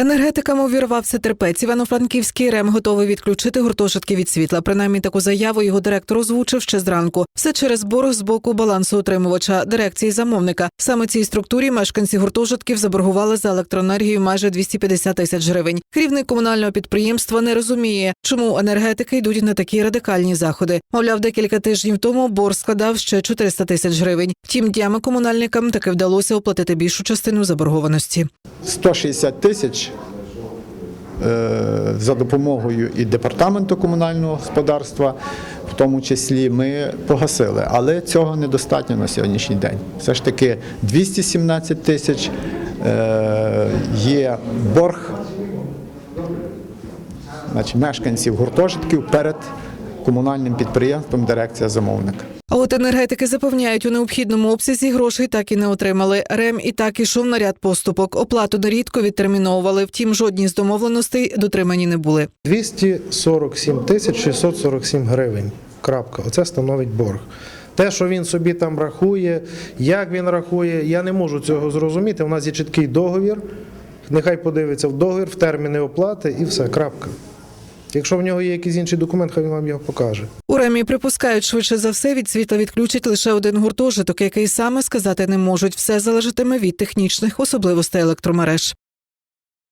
Енергетикам увірвався терпець. Івано-Франківський РЕМ готовий відключити гуртожитки від світла. Принаймні таку заяву його директор озвучив ще зранку. Все через борг з боку балансоутримувача дирекції замовника. Саме цій структурі мешканці гуртожитків заборгували за електроенергію майже 250 тисяч гривень. Керівник комунального підприємства не розуміє, чому енергетики йдуть на такі радикальні заходи. Мовляв, декілька тижнів тому борг складав ще 400 тисяч гривень. Втім, днями комунальникам таки вдалося оплатити більшу частину заборгованості. 160 тисяч е, за допомогою і департаменту комунального господарства, в тому числі ми погасили, але цього недостатньо на сьогоднішній день. Все ж таки 217 тисяч е, є борг значить, мешканців гуртожитків перед комунальним підприємством дирекція замовника. А от енергетики запевняють, у необхідному обсязі грошей так і не отримали. РЕМ і так ішов на ряд поступок. Оплату нерідко відтерміновували. Втім, жодні з домовленостей дотримані не були. 247 тисяч 647 гривень. Крапка. Оце становить борг. Те, що він собі там рахує, як він рахує, я не можу цього зрозуміти. У нас є чіткий договір. Нехай подивиться в договір, в терміни оплати і все. Крапка. Якщо в нього є якийсь інший документ, хай він вам його покаже. У РЕМі припускають, швидше за все від світла відключить лише один гуртожиток, який саме сказати не можуть. Все залежатиме від технічних особливостей електромереж.